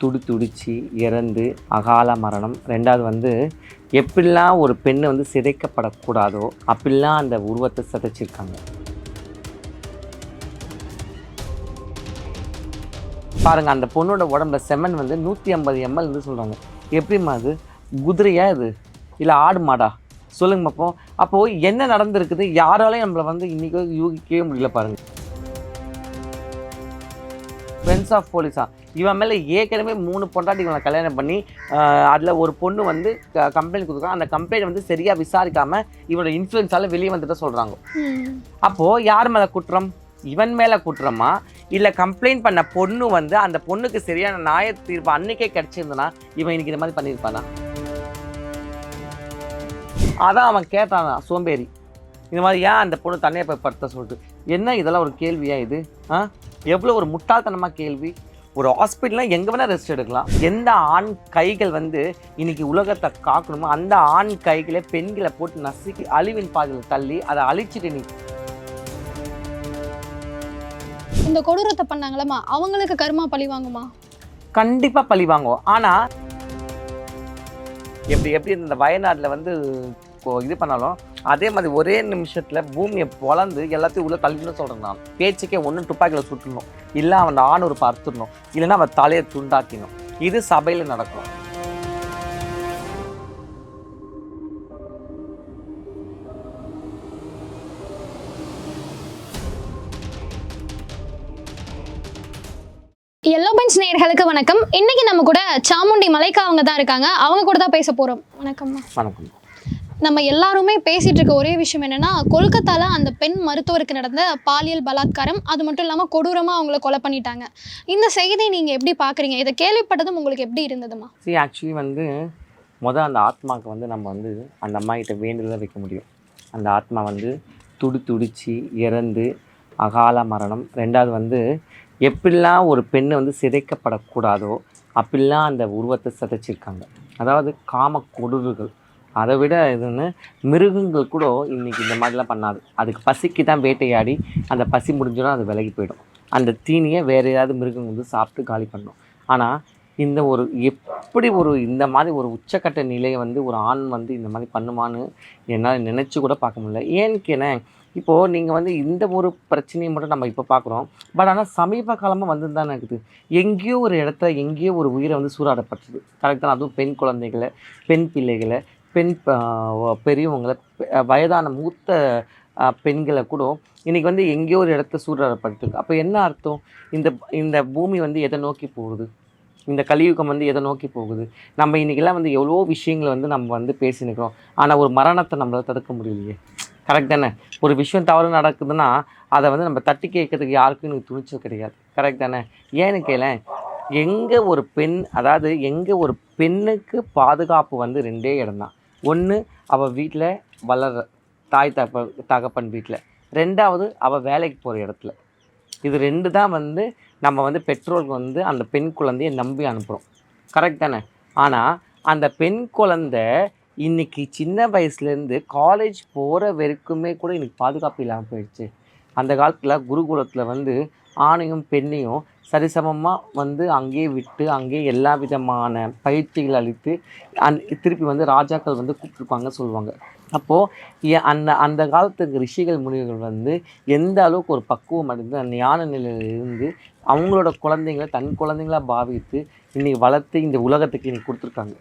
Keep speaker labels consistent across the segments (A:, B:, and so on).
A: துடி துடிச்சு இறந்து அகால மரணம். ரெண்டாவது வந்து எப்படிலாம் ஒரு பெண்ணை வந்து சிதைக்கப்படக்கூடாதோ அப்படிலாம் அந்த உருவத்தை சிதைச்சிருக்காங்க. பாருங்க அந்த பொண்ணோட உடம்புல செமன் வந்து நூற்றி ஐம்பது எம்எல் வந்து சொல்கிறாங்க எப்படிம்மா அது? குதிரையா இது? இல்லை ஆடு மாடா? சொல்லுங்க பார்ப்போம் அப்போது என்ன நடந்திருக்குது? யாராலையும் நம்மளை வந்து இன்றைக்கி யூகிக்கவே முடியல பாருங்க. ஃப்ரெண்ட்ஸ் ஆஃப் போலீஸா இவன் மேலே ஏற்கனவே மூணு பொண்டாட்டிகளை கல்யாணம் பண்ணி அதில் ஒரு பொண்ணு வந்து கம்ப்ளைண்ட் கொடுக்குறாங்க அந்த கம்ப்ளைண்ட் வந்து சரியாக விசாரிக்காமல் இவனோட இன்ஃப்ளூயன்ஸால் வெளியே வந்துட்டு சொல்கிறாங்க அப்போது யார் மேலே குற்றம்? இவன் மேலே குற்றமா? இல்லை கம்ப்ளைண்ட் பண்ண பொண்ணு வந்து அந்த பொண்ணுக்கு சரியான நியாய தீர்ப்பு அன்னைக்கே கிடைச்சிருந்தனா இவன் இன்னைக்கு இந்த மாதிரி பண்ணியிருப்பானா அதான் அவன் கேட்டானா சோம்பேறி. இந்த மாதிரி ஏன் அந்த பொண்ணு தண்ணியை போய் படுத்த சொல்லிட்டு என்ன இதெல்லாம் ஒரு கேள்வியா இது? ஆ? எவ்வளோ ஒரு முட்டாள்தனமாக கேள்வி. ஒரு ஹாஸ்பிட்டலில் எங்கே வேணால் ரெஸ்ட் எடுக்கலாம். எந்த ஆண் கைகள் வந்து இன்னைக்கு உலகத்தை காக்கணுமோ அந்த ஆண் கைகளை பெண்களை போட்டு நசுக்கி அழிவின் பாதையில் தள்ளி அதை அழிச்சிட்டு நீ
B: இந்த கொடூரத்தை பண்ணாங்களம்மா? அவங்களுக்கு கர்மா பழி வாங்குமா?
A: கண்டிப்பாக பழி வாங்குவோம். ஆனால் எப்படி எப்படி இந்த வயநாட்டில் வந்து இது பண்ணாலும் அதே மாதிரி ஒரே நிமிஷத்தில் பூமியை பொளந்து எல்லாத்தையும் உள்ள தள்ளின்னு சொல்கிறேன் நான். பேச்சுக்கே ஒன்று துப்பாக்கியில் சுட்டணும் இல்லை அவன் ஆண் ஒரு பறுத்துடணும் இல்லைன்னா அவன் தலையை துண்டாக்கிடணும். இது சபையில் நடக்கும்.
B: எல்லோ பென்ஸ் நேயர்களுக்கு வணக்கம். இன்னைக்கு நம்ம கூட சாமுண்டி மலைக்கா அவங்க தான் இருக்காங்க. அவங்க கூட தான் பேச போறோம். வணக்கம்மா.
A: வணக்கம்.
B: நம்ம எல்லாருமே பேசிட்டு இருக்க ஒரே விஷயம் என்னன்னா கொல்கத்தால அந்த பெண் மருத்துவருக்கு நடந்த பாலியல் பலாத்காரம் அது மட்டும் இல்லாம கொடூரமா அவங்கள கொலை பண்ணிட்டாங்க. இந்த செய்தி நீங்க எப்படி பாக்குறீங்க? இதை கேள்விப்பட்டதும் உங்களுக்கு எப்படி இருந்ததுமா?
A: சரி ஆக்சுவலி வந்து முதல் அந்த ஆத்மாவுக்கு வந்து நம்ம வந்து அந்த அம்மா கிட்ட வைக்க முடியும். அந்த ஆத்மா வந்து துடி துடிச்சு இறந்து அகால மரணம். ரெண்டாவது வந்து எப்படிலாம் ஒரு பெண்ணு வந்து சிதைக்கப்படக்கூடாதோ அப்படிலாம் அந்த உருவத்தை சிதைச்சிருக்காங்க. அதாவது காம கொடூறுகள் அதை விட இதுன்னு மிருகங்கள் கூட இன்றைக்கி இந்த மாதிரிலாம் பண்ணாது. அதுக்கு பசிக்கு தான் வேட்டையாடி அந்த பசி முடிஞ்சோடனே அது விலகி போயிடும். அந்த தீனியை வேறு ஏதாவது மிருகங்கள் வந்து சாப்பிட்டு காலி பண்ணும். ஆனால் இந்த ஒரு எப்படி ஒரு இந்த மாதிரி ஒரு உச்சக்கட்ட நிலையை வந்து ஒரு ஆண் வந்து இந்த மாதிரி பண்ணுமான்னு என்னால் நினச்சி கூட பார்க்க முடியல. ஏன்னு கேனேன் இப்போது நீங்கள் வந்து இந்த ஒரு பிரச்சனையை மட்டும் நம்ம இப்போ பார்க்குறோம். பட் ஆனால் சமீப காலமாக வந்து தான் இருக்குது. எங்கேயோ ஒரு இடத்த எங்கேயோ ஒரு உயிரை வந்து சூறாடப்பட்டது கரெக்டாக அதுவும் பெண் குழந்தைகளை பெண் பிள்ளைகளை பெண் பெரியவங்களை வயதான மூத்த பெண்களை கூட இன்றைக்கி வந்து எங்கேயோ ஒரு இடத்த சூறாடப்பட்டிருக்கு. அப்போ என்ன அர்த்தம்? இந்த இந்த பூமி வந்து எதை நோக்கி போகுது? இந்த கலியுகம் வந்து எதை நோக்கி போகுது? நம்ம இன்றைக்கெல்லாம் வந்து எவ்வளோ விஷயங்களை வந்து நம்ம வந்து பேசினுக்கிறோம். ஆனால் ஒரு மரணத்தை நம்மளால் தடுக்க முடியலையே. கரெக்ட் தானே? ஒரு விஷயம் தவறு நடக்குதுன்னா அதை வந்து நம்ம தட்டி கேட்கறதுக்கு யாருக்கும் எனக்கு துணிச்சல் கிடையாது. கரெக்ட் தானே? ஏன்னு கேளேன் எங்கே ஒரு பெண் அதாவது எங்கே ஒரு பெண்ணுக்கு பாதுகாப்பு வந்து ரெண்டே இடம்தான் ஒன்று அவள் வீட்டில் வளர்ற தாய் தப்ப தகப்பன் வீட்டில் ரெண்டாவது அவள் வேலைக்கு போகிற இடத்துல. இது ரெண்டு தான் வந்து நம்ம வந்து பெற்றோருக்கு வந்து அந்த பெண் குழந்தையை நம்பி அனுப்புகிறோம் கரெக்ட் தானே? ஆனால் அந்த பெண் குழந்தை இன்னைக்கு சின்ன வயசுலேருந்து காலேஜ் போகிற வரைக்குமே கூட இன்றைக்கி பாதுகாப்பு இல்லாமல் போயிடுச்சு. அந்த காலத்தில் குருகுலத்தில் வந்து ஆணையும் பெண்ணையும் சரிசமமாக வந்து அங்கேயே விட்டு அங்கேயே எல்லா விதமான பயிற்சிகள் அளித்து அந் திருப்பி வந்து ராஜாக்கள் வந்து கூப்பிட்டுருப்பாங்க சொல்லுவாங்க. அப்போது அந்த அந்த காலத்துக்கு ரிஷிகள் முனிவர்கள் வந்து எந்த அளவுக்கு ஒரு பக்குவம் அடைந்து அந்த ஞான நிலையில் இருந்து அவங்களோட குழந்தைங்கள தன் குழந்தைங்களா பாவித்து இன்றைக்கி வளர்த்து இந்த உலகத்துக்கு இன்றைக்கி கொடுத்துருக்காங்க.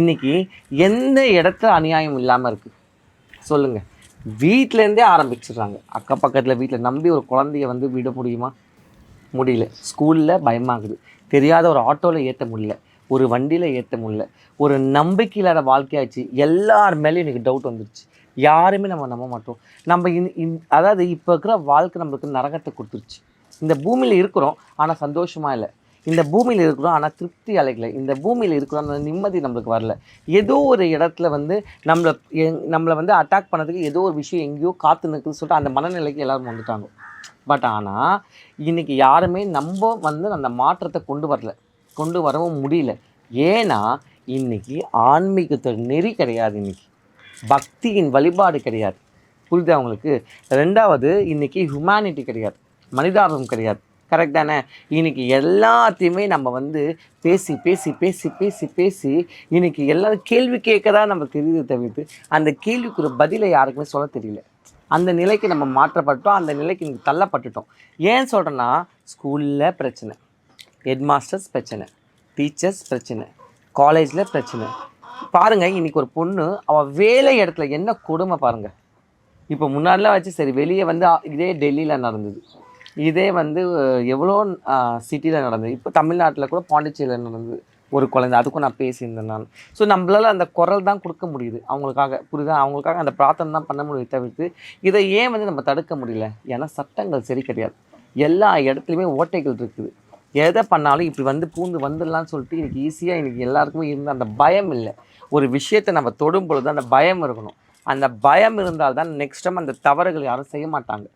A: இன்றைக்கி எந்த இடத்துல அநியாயம் இல்லாமல் இருக்குது சொல்லுங்கள் வீட்டிலேருந்தே ஆரம்பிச்சிடுறாங்க. அக்கம் பக்கத்தில் வீட்டில் நம்பி ஒரு குழந்தைய வந்து விட முடியுமா? முடியல. ஸ்கூலில் பயமாகுது. தெரியாத ஒரு ஆட்டோவில் ஏற்ற முடியல. ஒரு வண்டியில் ஏற்ற முடியல. ஒரு நம்பிக்கை இல்லாத வாழ்க்கையாச்சு. எல்லார் மேலேயும் எனக்கு டவுட் வந்துருச்சு. யாருமே நம்ம நம்ப மாட்டோம். நம்ம இன் இன் அதாவது இப்போ இருக்கிற வாழ்க்கை நம்மளுக்கு நரகத்தை கொடுத்துருச்சு. இந்த பூமியில் இருக்கிறோம் ஆனால் சந்தோஷமாக இல்லை. இந்த பூமியில் இருக்கிறோம் ஆனால் திருப்தி அலைக்கல இந்த பூமியில் இருக்கிறோம் அந்த நிம்மதி நம்மளுக்கு வரல. ஏதோ ஒரு இடத்துல வந்து நம்மளை எங் நம்மளை வந்து அட்டாக் பண்ணதுக்கு ஏதோ ஒரு விஷயம் எங்கேயோ காத்து நிற்குதுன்னு சொல்லிட்டு அந்த மனநிலைக்கு எல்லாரும் வந்துட்டாங்க. பட் ஆனால் இன்றைக்கி யாருமே நம்ம வந்து அந்த மாற்றத்தை கொண்டு வரல. கொண்டு வரவும் முடியல. ஏன்னா இன்னைக்கு ஆன்மீகத்தோட நெறி கிடையாது இன்றைக்கி பக்தியின் வழிபாடு கிடையாது. புரியுதா அவங்களுக்கு ரெண்டாவது இன்றைக்கி ஹியூமனிட்டி கிடையாது. மனிதார்வம் கிடையாது. கரெக்ட் தானே? இன்னைக்கு எல்லாத்தையுமே நம்ம வந்து பேசி பேசி பேசி பேசி பேசி இன்னைக்கு எல்லாரும் கேள்வி கேட்க தான் நம்ம தெரியுது தவிர்த்து அந்த கேள்விக்கு ஒரு பதிலை யாருக்குமே சொல்ல தெரியல. அந்த நிலைக்கு நம்ம மாற்றப்பட்டோம் அந்த நிலைக்கு இன்னைக்கு தள்ளப்பட்டுட்டோம். ஏன் சொல்கிறேன்னா ஸ்கூலில் பிரச்சனை ஹெட்மாஸ்டர்ஸ் பிரச்சனை டீச்சர்ஸ் பிரச்சனை காலேஜில் பிரச்சனை. பாருங்க இன்னைக்கு ஒரு பொண்ணு அவள் வேலை இடத்துல என்ன கொடுமை பாருங்கள் இப்போ முன்னாடிலாம் வச்சு சரி வெளியே வந்து இதே டெல்லியில் நடந்தது. இதே வந்து எவ்வளோ சிட்டியில் நடந்தது. இப்போ தமிழ்நாட்டில் கூட பாண்டிச்சேரியில் நடந்தது. ஒரு குழந்தை. அதுக்கும் நான் பேசியிருந்தேன் நான். ஸோ நம்மளால் அந்த குரல் தான் கொடுக்க முடியுது. அவங்களுக்காக. புரியுதா? அவங்களுக்காக அந்த பிரார்த்தனை தான் பண்ண முடியும் தவிர்த்து இதை ஏன் வந்து நம்ம தடுக்க முடியல? ஏன்னா சட்டங்கள் சரி கிடையாது. எல்லா இடத்துலையுமே ஓட்டைகள் இருக்குது. எதை பண்ணாலும் இப்படி வந்து பூந்து வந்துடலாம்னு சொல்லிட்டு இன்றைக்கி ஈஸியாக இன்றைக்கி எல்லாருக்குமே இருந்த அந்த பயம் இல்லை. ஒரு விஷயத்தை நம்ம தொடும் பொழுது அந்த பயம் இருக்கணும். அந்த பயம் இருந்தால் தான் நெக்ஸ்ட் டைம் அந்த தவறுகள் யாரும் செய்ய மாட்டாங்க.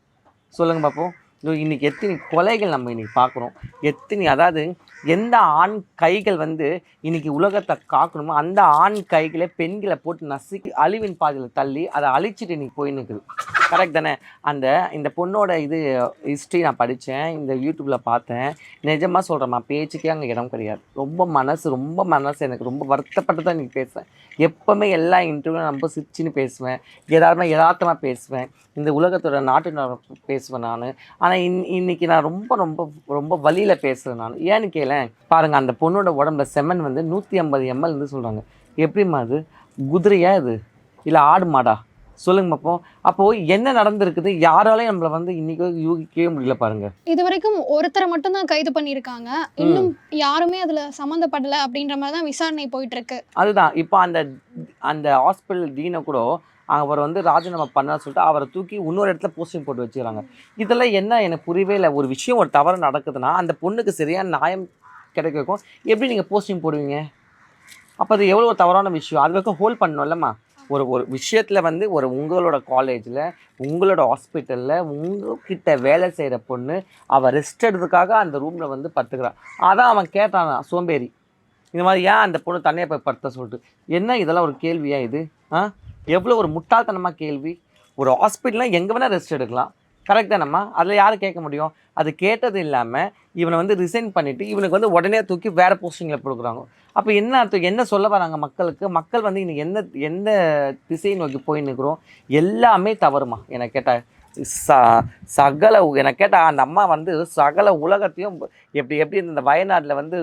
A: சொல்லுங்க பார்ப்போம் இன்றைக்கி எத்தனை கொலைகள் நம்ம இன்றைக்கி பார்க்குறோம். எத்தனை அதாவது எந்த ஆண் கைகள் வந்து இன்றைக்கி உலகத்தை காக்கணுமோ அந்த ஆண் கைகளை பெண்களை போட்டு நசுக்கி அழிவின் பாதையில் தள்ளி அதை அழிச்சிட்டு இன்னைக்கு போய் கரெக்ட் தானே. அந்த இந்த பொண்ணோட இது ஹிஸ்ட்ரி நான் படித்தேன் இந்த யூடியூப்பில் பார்த்தேன். நிஜமாக சொல்கிறேம்மா பேச்சுக்கே அங்கே இடம் கிடையாது. ரொம்ப மனசு ரொம்ப மனசு எனக்கு ரொம்ப வருத்தப்பட்டு தான் இன்னைக்கு பேசுவேன். எப்போவுமே எல்லா இன்டர்வியூ ரொம்ப சிரிச்சுன்னு பேசுவேன். எதாருமே யதார்த்தமாக பேசுவேன். இந்த உலகத்தோட நாட்டு பேசுவேன் நான். ஆனால் இன் இன்னைக்கு நான் ரொம்ப ரொம்ப ரொம்ப வழியில் பேசுகிறேன் நான். ஏன்னு கேளேன் பாருங்கள் அந்த பொண்ணோட உடம்புல செமன் வந்து நூற்றி ஐம்பது எம்எல் இருந்து சொல்கிறாங்க எப்படிம்மா அது குதிரையா இது? இல்லை ஆடு மாடா? சொல்லுங்க பார்ப்போம் அப்போது என்ன நடந்திருக்குது? யாராலையும் நம்மளை வந்து இன்றைக்கி யூகிக்கவே முடியல பாருங்கள்
B: இது வரைக்கும் ஒருத்தரை மட்டும் தான் கைது பண்ணியிருக்காங்க. இன்னும் யாருமே அதுல சம்மந்தப்படல அப்படின்ற மாதிரி தான் விசாரணை போயிட்டு இருக்கு
A: அதுதான். இப்போ அந்த அந்த ஹாஸ்பிட்டல் டீனை கூட அவர் வந்து ராஜினாமா பண்ண சொல்லிட்டு அவரை தூக்கி இன்னொரு இடத்துல போஸ்டிங் போட்டு வச்சுக்கிறாங்க. இதெல்லாம் என்ன எனக்கு புரியவே இல்லை. ஒரு விஷயம் ஒரு தவறு நடக்குதுன்னா அந்த பொண்ணுக்கு சரியான நியாயம் கிடைக்கும் எப்படி நீங்கள் போஸ்டிங் போடுவீங்க? அப்போ அது எவ்வளோ தவறான விஷயம்? அது வரைக்கும் ஹோல்ட் பண்ணணும்லம்மா. ஒரு ஒரு விஷயத்தில் வந்து ஒரு உங்களோட காலேஜில் உங்களோட ஹாஸ்பிட்டலில் உங்ககிட்ட வேலை செய்கிற பொண்ணு அவள் ரெஸ்ட் எடுத்ததுக்காக அந்த ரூமில் வந்து படுத்துக்கிறான் அதான் அவன் கேட்டானா சோம்பேறி. இந்த மாதிரி ஏன் அந்த பொண்ணு தனியாக போய் படுத்த சொல்லிட்டு? என்ன இதெல்லாம் ஒரு கேள்வியா இது? ஆ? எவ்வளோ ஒரு முட்டாள்தனமாக கேள்வி. ஒரு ஹாஸ்பிட்டலில் எங்கே வேணால் ரெஸ்ட் எடுக்கலாம். கரெக்ட் தானம்மா? அதில் யார் கேட்க முடியும்? அது கேட்டது இல்லாமல் இவனை வந்து ரிசைன் பண்ணிவிட்டு இவனுக்கு வந்து உடனே தூக்கி வேறு போஸ்டிங்கில் கொடுக்குறாங்க அப்போ என்ன அர்த்தம்? என்ன சொல்ல வராங்க மக்களுக்கு? மக்கள் வந்து இன்னைக்கு எந்த எந்த திசையை நோக்கி போய் நிற்கிறோம் எல்லாமே தவறுமா என்னை கேட்டால் ச சகல எனக்கு கேட்டால் அந்த அம்மா வந்து சகல உலகத்தையும் எப்படி எப்படி இந்த வயநாட்டில் வந்து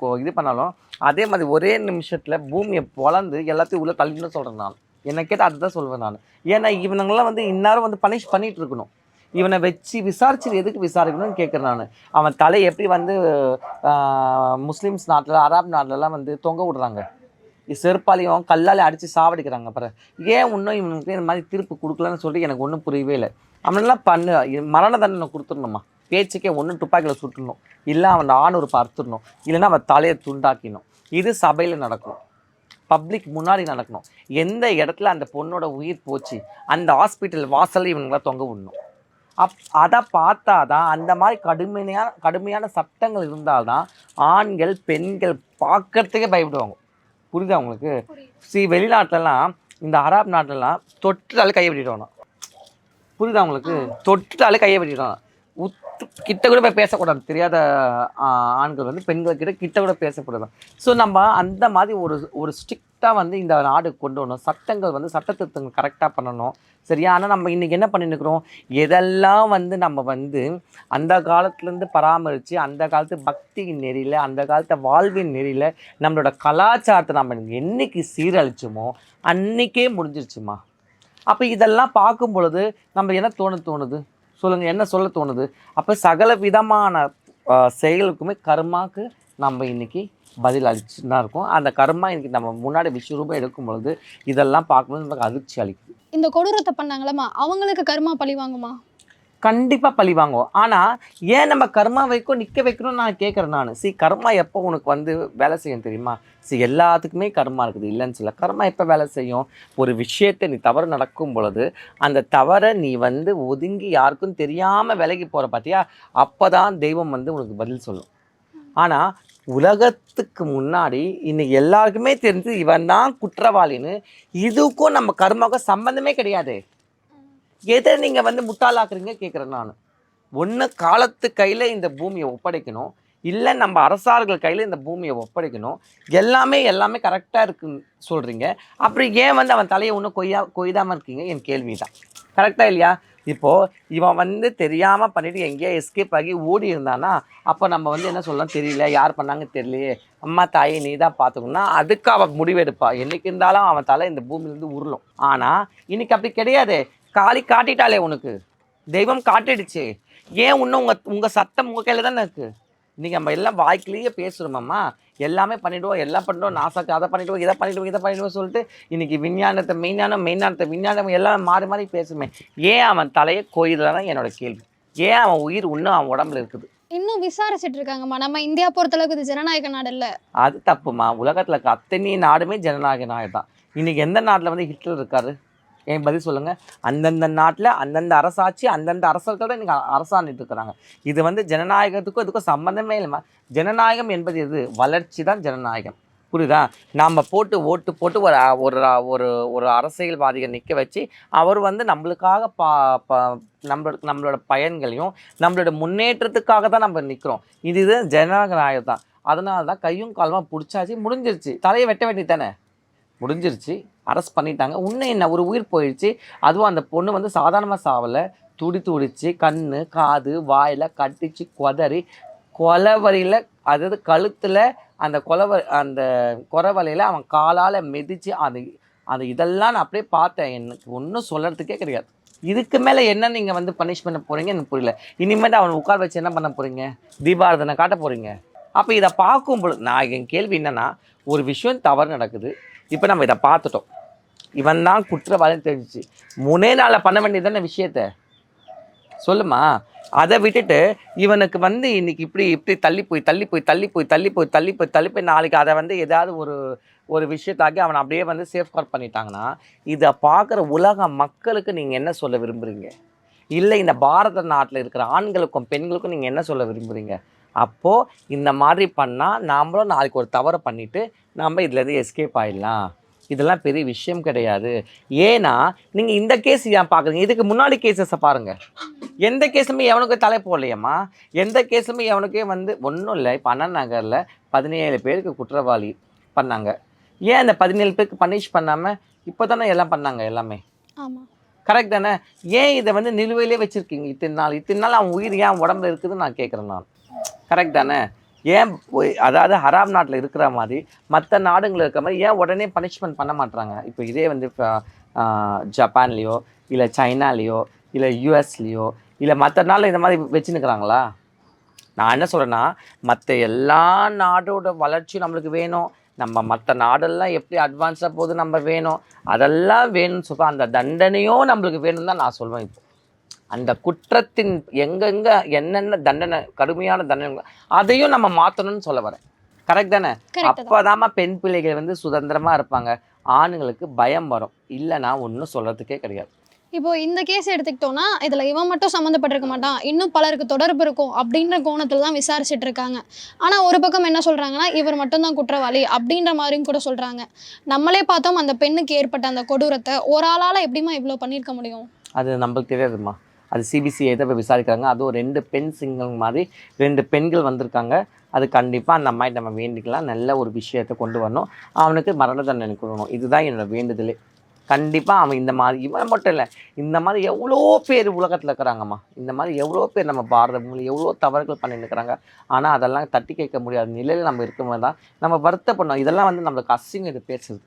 A: கொ- இது பண்ணாலும் அதே மாதிரி ஒரே நிமிஷத்தில் பூமியை பொழந்து எல்லாத்தையும் உள்ளே தள்ளின்னு சொல்கிறேன் நான். என்னை கேட்டால் அதுதான் சொல்வேன் நான். ஏன்னா இவனுங்களாம் வந்து இந்நேரம் வந்து பனிஷ் பண்ணிகிட்டு இருக்கணும். இவனை வச்சு விசாரிச்சு எதுக்கு விசாரிக்கணும்னு கேட்குறேன் நான். அவன் தலை எப்படி வந்து முஸ்லீம்ஸ் நாட்டில் அராப் நாட்டிலலாம் வந்து தொங்க விடுறாங்க. செருப்பாலையும் கல்லால் அடித்து சாவடிக்கிறாங்க அப்புறம் ஏன் இன்னும் இவனுக்கு இந்த மாதிரி தீர்ப்பு கொடுக்கலன்னு சொல்லி எனக்கு ஒன்றும் புரியவே இல்லை. அவனெல்லாம் பண்ணு. மரண தண்டனை கொடுத்துடணுமா? பேச்சுக்கே ஒன்று துப்பாக்கியில் சுட்டுடணும். இல்லை அவன் ஆணூர் பார்த்துடணும் இல்லைன்னா அவன் தலையை துண்டாக்கிடணும். இது சபையில் நடக்கும். பப்ளிக் முன்னாடி நடக்கணும். எந்த இடத்துல அந்த பொண்ணோட உயிர் போச்சு அந்த ஹாஸ்பிட்டல் வாசலில் இவனுங்களாம் தொங்க விடணும். அப் அதை பார்த்தா தான் அந்த மாதிரி கடுமையான கடுமையான சட்டங்கள் இருந்தால்தான் ஆண்கள் பெண்கள் பார்க்கறதுக்கே பயப்படுவாங்க. புரியுதா உங்களுக்கு? சி வெளிநாட்டிலலாம் இந்த அரப் நாட்டிலலாம் தொட்டுட்டாலே கையை வெட்டிடுவாங்க புரியுதா உங்களுக்கு? தொட்டுட்டாலே கையை வெட்டிடுவாங்க உத்து கிட்ட கூட போய் பேசக்கூடாது. தெரியாத ஆண்கள் வந்து பெண்கள் கிட்ட கிட்ட கூட பேசக்கூடாது. ஸோ நம்ம அந்த மாதிரி ஒரு ஒரு ஸ்ட்ரிக்டாக வந்து இந்த நாடு கொண்டு வரணும். சட்டங்கள் வந்து சட்ட திருத்தங்கள் கரெக்டாக பண்ணணும். சரியா? ஆனால் நம்ம இன்றைக்கி என்ன பண்ணிட்டு இருக்கிறோம் எதெல்லாம் வந்து நம்ம வந்து அந்த காலத்துலேருந்து பராமரித்து அந்த காலத்து பக்தி நெறியில் அந்த காலத்து வாழ்வின் நெறியில் நம்மளோட கலாச்சாரத்தை நம்ம என்னைக்கு சீரழிச்சோமோ அன்னைக்கே முடிஞ்சிருச்சுமா? அப்போ இதெல்லாம் பார்க்கும் பொழுது நம்ம என்ன தோணு தோணுது? சொல்லுங்கள் என்ன சொல்ல தோணுது? அப்போ சகல விதமான செயலுக்குமே கர்மாக்கு நம்ம இன்னைக்கு பதில் அளிச்சுட்டு தான் இருக்கோம். அந்த கர்மா இன்னைக்கு நம்ம முன்னாடி விஸ்வரூபம் எடுக்கும் பொழுது இதெல்லாம் பார்க்கும்போது நமக்கு அதிர்ச்சி அளிக்குது.
B: இந்த கொடூரத்தை பண்ணாங்களம்மா? அவங்களுக்கு கர்மா பழி வாங்குமா?
A: கண்டிப்பாக பழி வாங்குவோம். ஆனால் ஏன் நம்ம கர்மா வைக்கும் நிற்க வைக்கணும்னு நான் கேட்குறேன் நான்? சி கர்மா எப்போ உனக்கு வந்து வேலை செய்யும் தெரியுமா? சி எல்லாத்துக்குமே கர்மா இருக்குது இல்லைன்னு சொல்ல. கர்மா எப்போ வேலை செய்யும்? ஒரு விஷயத்தை நீ தவறு நடக்கும் பொழுது அந்த தவறை நீ வந்து ஒதுங்கி யாருக்கும் தெரியாமல் விலகி போகிற பார்த்தியா அப்போ தான் தெய்வம் வந்து உனக்கு பதில் சொல்லும். ஆனால் உலகத்துக்கு முன்னாடி இன்னைக்கு எல்லாருக்குமே தெரிஞ்சு இவன் தான் குற்றவாளின்னு இதுக்கும் நம்ம கர்மாவுக்கும் சம்பந்தமே கிடையாது. எதை நீங்கள் வந்து முட்டாளாக்குறீங்க கேட்குறேன் நான். ஒன்று காலத்து கையில் இந்த பூமியை ஒப்படைக்கணும். இல்லை நம்ம அரசார்கள் கையில் இந்த பூமியை ஒப்படைக்கணும். எல்லாமே எல்லாமே கரெக்டாக இருக்குன்னு சொல்கிறீங்க அப்படி ஏன் வந்து அவன் தலையை ஒன்றும் கொய்யா கொய்தாமல் இருக்கீங்க? என் கேள்வி தான் கரெக்டாக இல்லையா? இப்போது இவன் வந்து தெரியாமல் பண்ணிவிட்டு எங்கேயோ எஸ்கேப் ஆகி ஓடி இருந்தானா அப்போ நம்ம வந்து என்ன சொல்லலாம் தெரியல. யார் பண்ணாங்க தெரியலையே. அம்மா தாயை நீ தான் பார்த்துக்கணும்னா அதுக்கு அவன் முடிவெடுப்பா. என்னைக்கு இருந்தாலும் அவன் தலை இந்த பூமியிலேருந்து உருளும். ஆனால் இன்னைக்கு அப்படி கிடையாது. காளி காட்டிட்டாளே உனக்கு. தெய்வம் காட்டிடுச்சு. ஏன் இன்னும் உங்கள் உங்கள் சட்டம் உங்கள் கையில் தானே இருக்குது இன்றைக்கி நம்ம எல்லாம் வாய்க்கிலேயே பேசுகிறோமம்மா எல்லாமே பண்ணிடுவோம் எல்லாம் பண்ணிடுவோம் நாசாக்கு அதை பண்ணிடுவோம் இதை பண்ணிடுவோம் இதை பண்ணிடுவோம் சொல்லிட்டு இன்னைக்கு விஞ்ஞானத்தை மெய்ஞானம் மெய்ஞானத்தை விஞ்ஞானம் எல்லாம் மாறி மாறி பேசுமே. ஏன் அவன் தலையை கோயிலில் என்னோட கேள்வி. ஏன் அவன் உயிர் இன்னும் அவன் உடம்புல இருக்குது?
B: இன்னும் விசாரிச்சுட்டு இருக்காங்கம்மா. நம்ம இந்தியா பொறுத்தளவுக்கு இது ஜனநாயக நாடு இல்ல.
A: அது தப்புமா உலகத்தில் அத்தனை நாடுமே ஜனநாயக நாடு தான் இன்னைக்கு எந்த நாட்டில் வந்து ஹிட்லர் இருக்காரு? என் பதில் சொல்லுங்கள் அந்தந்த நாட்டில் அந்தந்த அரசாட்சி அந்தந்த அரசர்கள் தான் இன்றைக்கி அரசாண்டுட்டு இருக்கிறாங்க. இது வந்து ஜனநாயகத்துக்கும் இதுக்கும் சம்மந்தமே இல்லைம்மா. ஜனநாயகம் என்பது எது? வளர்ச்சி தான் ஜனநாயகம். புரியுதா? நாம் போட்டு ஓட்டு போட்டு ஒரு ஒரு ஒரு ஒரு அரசியல்வாதியை நிற்க வச்சு அவர் வந்து நம்மளுக்காக பா நம்மளோட நம்மளோட பயன்களையும் நம்மளோட முன்னேற்றத்துக்காக தான் நம்ம நிற்கிறோம் இது இது ஜனநாயகம் தான். அதனால தான் கையும் காலமாக பிடிச்சாச்சு முடிஞ்சிருச்சு. தலையை வெட்ட வேண்டியதானே முடிஞ்சிருச்சு. அரெஸ்ட் பண்ணிட்டாங்க. இன்னும் என்ன ஒரு உயிர் போயிடுச்சு. அதுவும் அந்த பொண்ணு வந்து சாதாரணமாக சாவலை. துடி துடிச்சு கண் காது வாயில் கட்டிச்சு குதறி கொலவரியில் அதாவது கழுத்தில் அந்த கொலவ அந்த குறவலையில் அவன் காலால் மிதித்து அது அது இதெல்லாம் நான் அப்படியே பார்த்தேன். எனக்கு ஒன்றும் சொல்கிறதுக்கே கிடையாது. இதுக்கு மேலே என்ன நீங்கள் வந்து பனிஷ் பண்ண போகிறீங்க எனக்கு புரியல. இனிமேல் அவனை உட்கார வச்சு என்ன பண்ண போகிறீங்க தீபாரதனை காட்ட போகிறீங்க அப்போ இதை பார்க்கும்பொழுது நான் என் கேள்வி என்னென்னா ஒரு விஷயம் தவறு நடக்குது. இப்போ நம்ம இதை பார்த்துட்டோம். இவன் தான் குற்றவாளின்னு தெரிஞ்சிச்சு மூணே நாளில் பண்ண வேண்டியதான விஷயத்த? சொல்லுமா. அதை விட்டுட்டு இவனுக்கு வந்து இன்னைக்கு இப்படி இப்படி தள்ளி போய் தள்ளி போய் தள்ளி போய் தள்ளி போய் தள்ளி போய் தள்ளி போய் நாளைக்கு அதை வந்து ஏதாவது ஒரு ஒரு விஷயத்தாக்கி அவனை அப்படியே வந்து சேஃப்கார்ட் பண்ணிட்டாங்கன்னா இதை பார்க்குற உலக மக்களுக்கு நீங்கள் என்ன சொல்ல விரும்புகிறீங்க இல்லை இந்த பாரத நாட்டில் இருக்கிற ஆண்களுக்கும் பெண்களுக்கும் நீங்கள் என்ன சொல்ல விரும்புகிறீங்க அப்போது இந்த மாதிரி பண்ணால் நாமளும் நாளைக்கு ஒரு தவறை பண்ணிவிட்டு நம்ம இதுலேருந்து எஸ்கேப் ஆகிடலாம் இதெல்லாம் பெரிய விஷயம் கிடையாது. ஏன்னா நீங்கள் இந்த கேஸ் ஏன் பார்க்குறீங்க? இதுக்கு முன்னாடி கேசஸை பாருங்கள் எந்த கேஸுமே எவனுக்கு தலை போடலையம்மா? எந்த கேஸுமே எவனுக்கே வந்து ஒன்றும் இல்லை. இப்போ அண்ணா நகரில் பதினேழு பேருக்கு குற்றவாளி பண்ணாங்க. ஏன் அந்த பதினேழு பேருக்கு பனிஷ் பண்ணாமல் இப்போ தானே எல்லாம் பண்ணாங்க எல்லாமே? கரெக்ட் தானே? ஏன் இதை வந்து நிலுவையிலே வச்சுருக்கீங்க? இத்தனை நாள் இத்தனை நாள் அவன் உயிர் ஏன் உடம்புல இருக்குதுன்னு நான் கேட்குறேன் நான். கரெக்ட் தானே? ஏன் அதாவது ஹராம் நாட்டில் இருக்கிற மாதிரி மற்ற நாடுங்களில் இருக்கிற மாதிரி ஏன் உடனே பனிஷ்மெண்ட் பண்ண மாட்றாங்க? இப்போ இதே வந்து இப்போ ஜப்பான்லேயோ இல்லை சைனாலேயோ இல்லை யூஎஸ்லேயோ இல்லை மற்ற நாளில் இந்த மாதிரி வச்சுன்னுக்குறாங்களா? நான் என்ன சொல்கிறேன்னா மற்ற எல்லா நாடோட வளர்ச்சியும் நம்மளுக்கு வேணும். நம்ம மற்ற நாடெல்லாம் எப்படி அட்வான்ஸாக போகுது நம்ம வேணும். அதெல்லாம் வேணும்னு சொல்கிறோம் அந்த தண்டனையும் நம்மளுக்கு வேணும்னு தான் நான் சொல்வேன் இப்போ. அந்த குற்றத்தின் எங்கெங்க என்னென்ன தண்டனை கடுமையான தண்டனை அதையும் நம்ம மாற்றணும்னு சொல்ல வரேன். கரெக்ட் தானே? அப்போதாம்மா பெண் பிள்ளைகள் வந்து சுதந்திரமாக இருப்பாங்க. ஆணுங்களுக்கு பயம் வரும். இல்லைன்னா ஒன்றும் சொல்கிறதுக்கே கிடையாது.
B: இப்போ இந்த கேஸ் எடுத்துக்கிட்டோம்னா இதுல இவன் மட்டும் சம்மந்தப்பட்டிருக்க மாட்டான். இன்னும் பலருக்கு தொடர்பு இருக்கும் அப்படின்ற கோணத்துல தான் விசாரிச்சுட்டு இருக்காங்க. ஆனா ஒரு பக்கம் என்ன சொல்றாங்கன்னா இவர் மட்டும்தான் குற்றவாளி அப்படின்ற மாதிரியும் கூட சொல்றாங்க. நம்மளே பார்த்தோம் அந்த பெண்ணுக்கு ஏற்பட்ட அந்த கொடூரத்தை. ஒரு ஆளால எப்படிமா இவ்வளோ பண்ணியிருக்க முடியும்?
A: அது நம்மளுக்கு தெரியாதுமா அது சிபிசிஐ தான் இப்போ விசாரிக்கிறாங்க. அதுவும் ரெண்டு பெண் சிங்கம் மாதிரி ரெண்டு பெண்கள் வந்திருக்காங்க. அது கண்டிப்பாக அந்த அம்மாய் நம்ம வேண்டிக்கலாம். நல்ல ஒரு விஷயத்தை கொண்டு வரணும். அவனுக்கு மரண தண்டனை கொடுக்கணும். இதுதான் என்னோட வேண்டுதலே. கண்டிப்பாக அவன் இந்த மாதிரி இவன் மட்டும் இல்லை இந்த மாதிரி எவ்வளோ பேர் உலகத்தில் இருக்கிறாங்கம்மா. இந்த மாதிரி எவ்வளோ பேர் நம்ம பாரத பூமியில் எவ்வளோ தவறுகள் பண்ணிட்டு இருக்கிறாங்க ஆனால் அதெல்லாம் தட்டி கேட்க முடியாத நிலையில் நம்ம இருக்கும்போது தான். நம்ம வருத்தப்படணும். இதெல்லாம் வந்து நம்மளுக்கு அசிங்கம் இது பேசுது.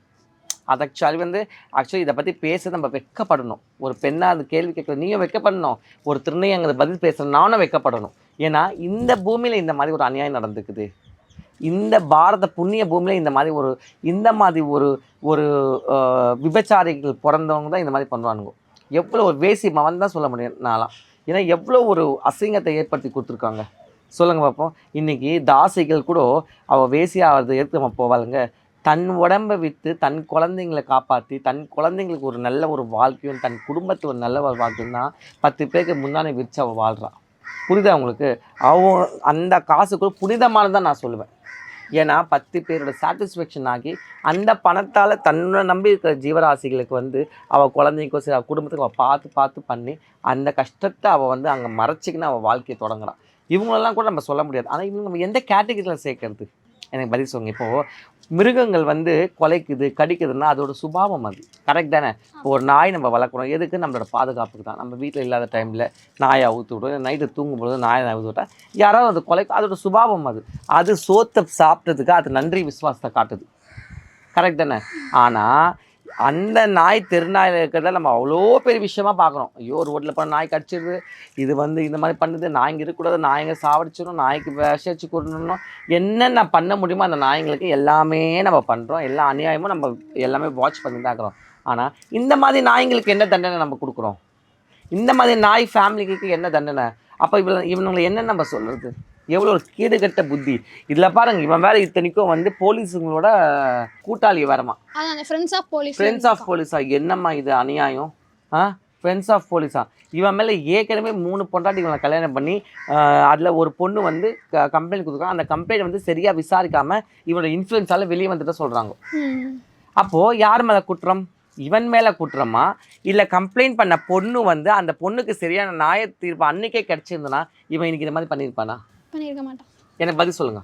A: அது ஆக்சுவலி வந்து ஆக்சுவலி இதை பற்றி பேச நம்ம வெக்கப்படணும் ஒரு பெண்ணாக அது கேள்வி கேட்கல நீயும் வைக்கப்படணும் ஒரு திருநங்கைங்க அதை பதில் பேசுகிற நானும் வைக்கப்படணும் ஏன்னா இந்த பூமியில் இந்த மாதிரி ஒரு அநியாயம் நடந்துக்குது. இந்த பாரத புண்ணிய பூமியில் இந்த மாதிரி ஒரு இந்த மாதிரி ஒரு ஒரு விபச்சாரிகள் பிறந்தவங்க தான் இந்த மாதிரி பண்ணுவானுங்க. எவ்வளோ ஒரு வேசி மவன் தான் சொல்ல முடியும் நான்லாம். ஏன்னா எவ்வளோ ஒரு அசிங்கத்தை ஏற்படுத்தி கொடுத்துருக்காங்க. சொல்லுங்கள் பார்ப்போம் இன்றைக்கி தாசிகள் கூட அவள் வேசி ஆகிறது நம்ம போவாளுங்க. தன் உடம்பை விற்று தன் குழந்தைங்களை காப்பாற்றி தன் குழந்தைங்களுக்கு ஒரு நல்ல ஒரு வாழ்க்கையும் தன் குடும்பத்துக்கு ஒரு நல்ல ஒரு வாழ்க்கையும் தான் பத்து பேருக்கு முன்னாடி விரிச்சு அவள் வாழ்கிறான் புரியுதா அவங்களுக்கு அவன் அந்த காசு புனிதமானது புனிதமானதான் நான் சொல்லுவேன். ஏன்னா பத்து பேரோட சாட்டிஸ்ஃபேக்ஷன் ஆகி அந்த பணத்தால் தன்னை நம்பி இருக்கிற ஜீவராசிகளுக்கு வந்து அவள் குழந்தைக்கோ சரி அவள் குடும்பத்துக்கு அவள் பார்த்து பார்த்து பண்ணி அந்த கஷ்டத்தை அவள் வந்து அங்கே மறைச்சிக்கின்னு அவள் வாழ்க்கையை தொடங்குறான் இவங்களெல்லாம் கூட நம்ம சொல்ல முடியாது. ஆனால் இவங்க நம்ம எந்த கேட்டகரியில் சேர்க்கறது? எனக்கு பதில் சொல்லுங்க. இப்போது மிருகங்கள் வந்து கொலைக்குது கடிக்குதுன்னா அதோட சுபாவம் அது. கரெக்ட் தானே? இப்போ ஒரு நாய் நம்ம வளர்க்குறோம் எதுக்கு நம்மளோட பாதுகாப்புக்கு தான்? நம்ம வீட்டில் இல்லாத டைமில் நாயை அவுத்து விடுவோம் நைட்டு தூங்கும்பொழுது நாயை அவுத்து விட்டா யாராவது அது கொலை அதோட சுபாவம் அது. அது சோத்தை சாப்பிட்டதுக்கு அது நன்றி விசுவாசத்தை காட்டுது. கரெக்ட் தானே? ஆனால் அந்த நாய் திருநாயில் இருக்கிறத நம்ம அவ்வளோ பெரிய விஷயமா பார்க்குறோம் ஐயோ ரோட்டில் போன நாய் கடிச்சிடுது இது வந்து இந்த மாதிரி பண்ணுது. நாய்ங்க இருக்கக்கூடாது. நாய்ங்க சாவடிச்சிடும் நாய்க்கு விஷச்சு கொடுக்கணும் என்னென்ன பண்ண முடியுமோ அந்த நாய்ங்களுக்கு எல்லாமே நம்ம பண்ணுறோம் எல்லா அநியாயமும் நம்ம எல்லாமே வாட்ச் பண்ணி தான் இருக்கிறோம். ஆனால் இந்த மாதிரி நாய்ங்களுக்கு என்ன தண்டனை நம்ம கொடுக்குறோம்? இந்த மாதிரி நாய் ஃபேமிலிக்கு என்ன தண்டனை? அப்போ இவ்வளோ இவனுங்களை என்ன நம்ம சொல்கிறது எவ்வளோ ஒரு கேடுகட்ட புத்தி. இதில் பாருங்க இவன் வேற இத்தனைக்கும் வந்து போலீஸுங்களோட கூட்டாளி வரமா
B: friends of police
A: friends of போலீஸா என்னம்மா இது அநியாயம்? ஆ? ஃப்ரெண்ட்ஸ் ஆஃப் போலீஸா இவன் மேலே ஏற்கனவே மூணு பொண்டாட்டி இவனை கல்யாணம் பண்ணி அதில் ஒரு பொண்ணு வந்து கம்ப்ளைண்ட் கொடுக்குறான். அந்த கம்ப்ளைண்ட் வந்து சரியாக விசாரிக்காம இவனோட இன்ஃப்ளூயன்ஸால வெளியே வந்துட்டு சொல்கிறாங்க அப்போது யார் மேலே குற்றம்? இவன் மேலே குற்றமா? இல்லை கம்ப்ளைண்ட் பண்ண பொண்ணு வந்து அந்த பொண்ணுக்கு சரியான நியாய தீர்ப்பு அன்னைக்கே கிடச்சிருந்தனா இவன் இன்னைக்கு இந்த மாதிரி பண்ணியிருப்பானா?
B: பண்ணியிருக்க மாட்டான்
A: எனக்கு பதில் சொல்லுங்க.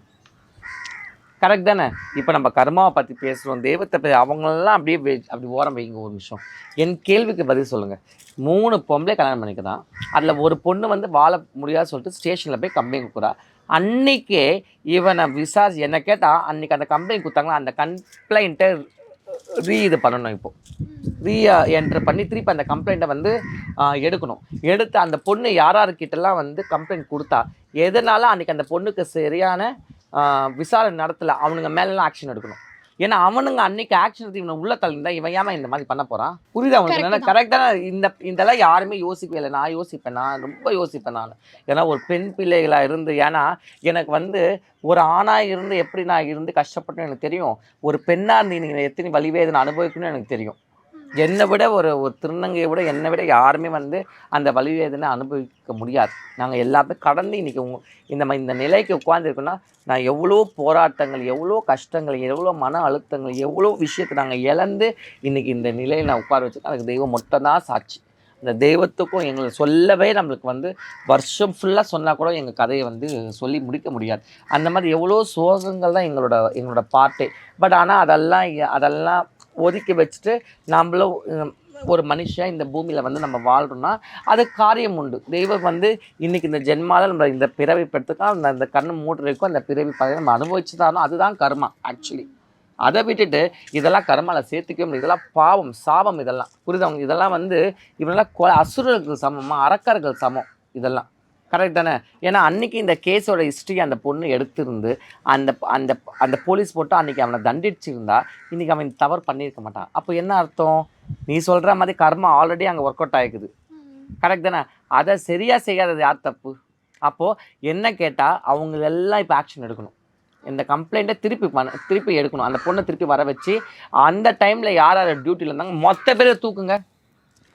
A: கரெக்ட் தானே? இப்போ நம்ம கர்மாவை பற்றி பேசுகிறோம் தெய்வத்தை பற்றி அவங்களெல்லாம் அப்படியே அப்படி ஓரம் வைங்க ஒரு நிமிஷம். என் கேள்விக்கு பதில் சொல்லுங்கள் மூணு பொம்பளை கல்யாணம் பண்ணிக்கிறான் அதில் ஒரு பொண்ணு வந்து வாழ முடியாது சொல்லிட்டு ஸ்டேஷனில் போய் கம்ப்ளைண்ட் கொடுக்குறா. அன்னைக்கே இவனை விசாரிச்சு என்ன கேட்டால் அன்னைக்கு அந்த கம்ப்ளைண்ட் கொடுத்தாங்களா? அந்த கம்ப்ளைண்ட்டை ரீ இது பண்ணணும் இப்போ. ரீ என்ட்ரு பண்ணி திருப்பி அந்த கம்ப்ளைண்ட்டை வந்து எடுக்கணும். எடுத்து அந்த பொண்ணு யாராருக்கிட்டலாம் யார்கிட்டலாம் வந்து கம்ப்ளைண்ட் கொடுத்தா எதனால அன்னைக்கு அந்த பொண்ணுக்கு சரியான விசாரணை நடத்தலை அவனுங்க மேலெலாம் ஆக்ஷன் எடுக்கணும். ஏன்னா அவனுங்க அன்னைக்கு ஆக்ஷன் எடுத்து இவனை உள்ள தள்ளிருந்தா இவன் ஏமா இந்த மாதிரி பண்ண போறான்? புரியுது அவனுக்கு?
B: Correct
A: என்ன
B: தான்.
A: கரெக்டான இந்த இதெல்லாம் யாருமே யோசிக்கவே இல்லை. நான் யோசிப்பேன். நான் ரொம்ப யோசிப்பேன் நான். ஏன்னா ஒரு பெண் பிள்ளைகளாக இருந்து ஏன்னா எனக்கு வந்து ஒரு ஆணாக இருந்து எப்படி நான் இருந்து கஷ்டப்பட்டேன்னு எனக்கு தெரியும். ஒரு பெண்ணாக இருந்து நீங்கள் எத்தனை வலிவேதனை அனுபவிக்கணும்னு எனக்கு தெரியும். என்னை விட ஒரு ஒரு திருநங்கையை விட என்னை விட யாருமே வந்து அந்த வலிவேதனை அனுபவிக்க முடியாது. நாங்கள் எல்லாமே கடந்து இன்றைக்கி உங்க இந்த மாதிரி இந்த நிலைக்கு உட்காந்துருக்கோன்னா நான் எவ்வளோ போராட்டங்கள் எவ்வளோ கஷ்டங்கள் எவ்வளோ மன அழுத்தங்கள் எவ்வளோ விஷயத்தை நாங்கள் இழந்து இன்றைக்கி இந்த நிலையை நான் உட்கார வச்சுருக்கேன். அதுக்கு தெய்வம் மட்டும்தான் சாட்சி. இந்த தெய்வத்துக்கும் எங்களை சொல்லவே நம்மளுக்கு வந்து வருஷம் ஃபுல்லாக சொன்னால் கூட எங்கள் கதையை வந்து சொல்லி முடிக்க முடியாது. அந்த மாதிரி எவ்வளோ சோகங்கள் தான் எங்களோட எங்களோட பாட்டே. பட் ஆனால் அதெல்லாம் அதெல்லாம் ஒதுக்கி வச்சுட்டு நம்மளும் ஒரு மனுஷன் இந்த பூமியில் வந்து நம்ம வாழ்கிறோன்னா அது காரியம் உண்டு. தெய்வம் வந்து இன்றைக்கி இந்த ஜென்மால நம்ம இந்த பிறவி பெற்றுக்கா அந்த இந்த கண்ணு மூட்டுறதுக்கும் அந்த பிறவி பதவி நம்ம அனுபவிச்சு தான் அதுதான் கர்மா ஆக்சுவலி அதை விட்டுட்டு இதெல்லாம் கர்மாவில் சேர்த்துக்க முடியும் இதெல்லாம் பாவம் சாபம் இதெல்லாம். புரிதவங்க இதெல்லாம் வந்து இவனெல்லாம் கொ அசுரர்கள் சமமாக அரக்கர்கள் சமம் இதெல்லாம். கரெக்ட் தானே? ஏன்னா அன்னைக்கு இந்த கேஸோட ஹிஸ்ட்ரி அந்த பொண்ணு எடுத்திருந்து அந்த அந்த அந்த போலீஸ் போட்டு அன்றைக்கி அவனை தண்டிச்சிருந்தா இன்றைக்கி அவன் தவறு பண்ணியிருக்க மாட்டான். அப்போ என்ன அர்த்தம்? நீ சொல்கிற மாதிரி கர்மா ஆல்ரெடி அங்கே ஒர்க் அவுட் ஆகிக்குது கரெக்ட் தானே? அதை சரியாக செய்யாதது யார் தப்பு? அப்போது என்ன கேட்டால் அவங்க எல்லாம் இப்போ ஆக்ஷன் எடுக்கணும். இந்த கம்ப்ளைண்ட்டை திருப்பி பண்ண திருப்பி எடுக்கணும். அந்த பொண்ணை திருப்பி வர வச்சு அந்த டைமில் யார் யார் டியூட்டியில் இருந்தாங்க மொத்த பேரை தூக்குங்க.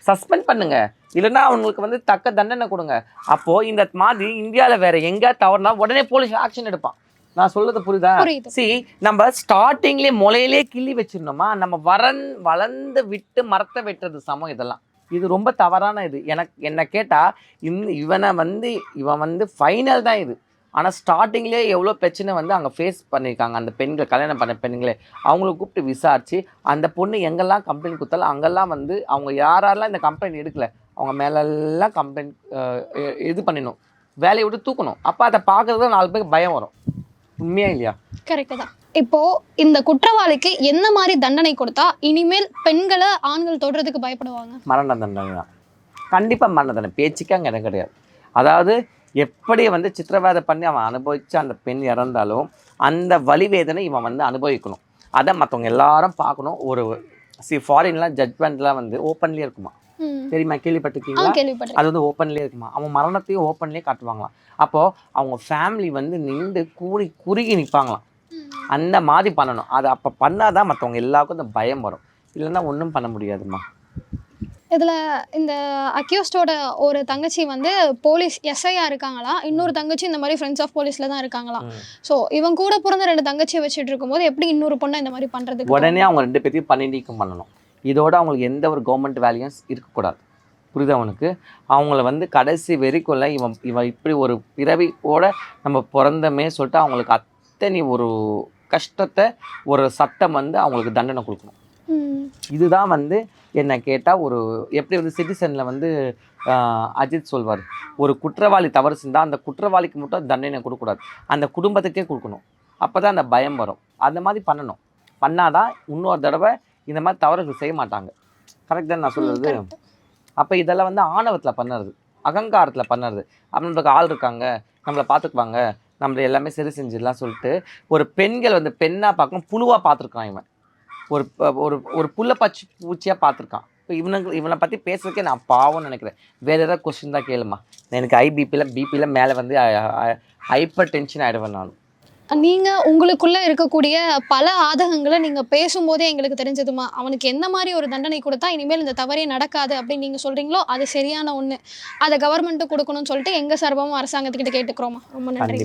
A: சஸ்பெண்ட் பண்ணுங்க. இல்லைன்னா அவங்களுக்கு வந்து தக்க தண்டனை கொடுங்க. அப்போது இந்த மாதிரி இந்தியாவில் வேற எங்கே தவறுனா உடனே போலீஸ் ஆக்ஷன் எடுப்பான். நான் சொல்றது புரியுதா? சி நம்ம ஸ்டார்டிங்லேயே முளையிலே கிள்ளி வச்சிருந்தோமா நம்ம வரன் வளர்ந்து விட்டு மரத்தை வெட்டுறது சமம் இதெல்லாம். இது ரொம்ப தவறான இது. எனக்கு என்ன கேட்டால் இந்த இவனை வந்து இவன் வந்து ஃபைனல் தான் இது. ஆனால் ஸ்டார்டிங்லேயே எவ்வளோ பிரச்சனை வந்து அங்கே ஃபேஸ் பண்ணியிருக்காங்க அந்த பெண்கள் கல்யாணம் பண்ண பெண்களே. அவங்கள கூப்பிட்டு விசாரித்து அந்த பொண்ணு எங்கெல்லாம் கம்ப்ளைண்ட் கொடுத்தாலும் அங்கெல்லாம் வந்து அவங்க யாரெல்லாம் இந்த கம்ப்ளைண்ட் எடுக்கல அவங்க மேலெல்லாம் கம்ப்ளைண்ட் இது பண்ணிடணும். வேலையை விட்டு தூக்கணும். அப்போ அதை பார்க்கறது நாலு பேருக்கு பயம் வரும். உண்மையா இல்லையா?
B: கரெக்டு தான். இப்போ இந்த குற்றவாளிக்கு என்ன மாதிரி தண்டனை கொடுத்தா இனிமேல் பெண்களை ஆண்கள் தொடுறதுக்கு பயப்படுவாங்க?
A: மரண தண்டனை தான். கண்டிப்பாக மரண தண்டனை. பேச்சுக்கே அங்கே இடம் கிடையாது. அதாவது எப்படி வந்து சித்திரவதை பண்ணி அவன் அனுபவிச்சு அந்த பெண் இறந்தாலும் அந்த வலி வேதனை இவன் வந்து அனுபவிக்கணும். அதை மற்றவங்க எல்லாரும் பார்க்கணும். ஒரு சி ஃபாரின்லாம் ஜட்மெண்ட்லாம் வந்து ஓப்பன்லேயே இருக்குமா. தெரியுமா? கேள்விப்பட்டிருக்கீங்களா? அது வந்து ஓப்பன்லேயே இருக்குமா? அவன் மரணத்தையும் ஓப்பன்லேயே காட்டுவாங்களாம். அப்போது அவங்க ஃபேமிலி வந்து நின்று கூடி குறுகி நிற்பாங்களாம். அந்த மாதிரி பண்ணணும். அது அப்போ பண்ணாதான் மற்றவங்க எல்லாருக்கும் அந்த பயம் வரும். இல்லைன்னா ஒன்றும் பண்ண முடியாதும்மா.
B: இதில் இந்த அக்யூஸ்டோட ஒரு தங்கச்சி வந்து போலீஸ் எஸ்ஐயா இருக்காங்களா? இன்னொரு தங்கச்சி இந்த மாதிரி ஃப்ரெண்ட்ஸ் ஆஃப் போலீஸில் தான் இருக்காங்களாம். ஸோ இவன் கூட பிறந்த ரெண்டு தங்கச்சியை வச்சுட்டு இருக்கும்போது எப்படி இன்னொரு பொண்ணை இந்த மாதிரி பண்ணுறதுக்கு
A: உடனே அவங்க ரெண்டு பேர்த்தையும் பணி நீக்கம் பண்ணணும். இதோட அவங்களுக்கு எந்த ஒரு கவர்மெண்ட் வேலையும் இருக்கக்கூடாது. புரியுதா அவனுக்கு அவங்கள வந்து கடைசி வரைக்கும்ல இவன் இவன் இப்படி ஒரு பிறவியோட நம்ம பிறந்தமே சொல்லிட்டு அவங்களுக்கு அத்தனை ஒரு கஷ்டத்தை ஒரு சட்டம் வந்து அவங்களுக்கு தண்டனை கொடுக்கணும். இதுதான் வந்து என்ன கேட்டால் ஒரு எப்படி வந்து சிட்டிசனில் வந்து அஜித் சொல்வார். ஒரு குற்றவாளி தவறு செஞ்சால் அந்த குற்றவாளிக்கு மட்டும் தண்டனை கொடுக்கக்கூடாது. அந்த குடும்பத்துக்கே கொடுக்கணும். அப்போ தான் அந்த பயம் வரும். அந்த மாதிரி பண்ணணும். பண்ணாதான் இன்னொரு தடவை இந்த மாதிரி தவறுகள் செய்ய மாட்டாங்க. கரெக்ட் தான் நான் சொல்கிறது. அப்போ இதெல்லாம் வந்து ஆணவத்தில் பண்ணுறது. அகங்காரத்தில் பண்ணுறது. நம்மளுக்கு ஆள் இருக்காங்க. நம்மளை பார்த்துக்குவாங்க. நம்மளை எல்லாமே சரி செஞ்சிடலாம் சொல்லிட்டு ஒரு பெண்கள் வந்து பெண்ணாக பார்க்கணும் புழுவாக பார்த்துருக்கான் இவன். ஒரு ஒரு ஒரு புல்ல பச்சி பூச்சியாக பார்த்துருக்கான். இப்போ இவனுக்கு இவனை பற்றி பேசுறதுக்கே நான் பாவம்னு நினைக்கிறேன். வேறு ஏதாவது கொஸ்டின் தான் கேளுமா எனக்கு ஐ பிபியில் மேலே வந்து ஹைப்பர் டென்ஷன் ஆகிடுவேன் நான்.
B: நீங்கள் உங்களுக்குள்ளே இருக்கக்கூடிய பல ஆதகங்களை நீங்கள் பேசும்போதே எங்களுக்கு தெரிஞ்சதுமா. அவனுக்கு எந்த மாதிரி ஒரு தண்டனை கொடுத்தா இனிமேல் இந்த தவறே நடக்காது அப்படின்னு நீங்கள் சொல்கிறீங்களோ அது சரியான ஒன்று அதை கவர்மெண்ட்டு கொடுக்கணும்னு சொல்லிட்டு எங்கள் சார்பாகவும் அரசாங்கத்துக்கிட்ட கேட்டுக்கிறோமா. ரொம்ப நன்றி.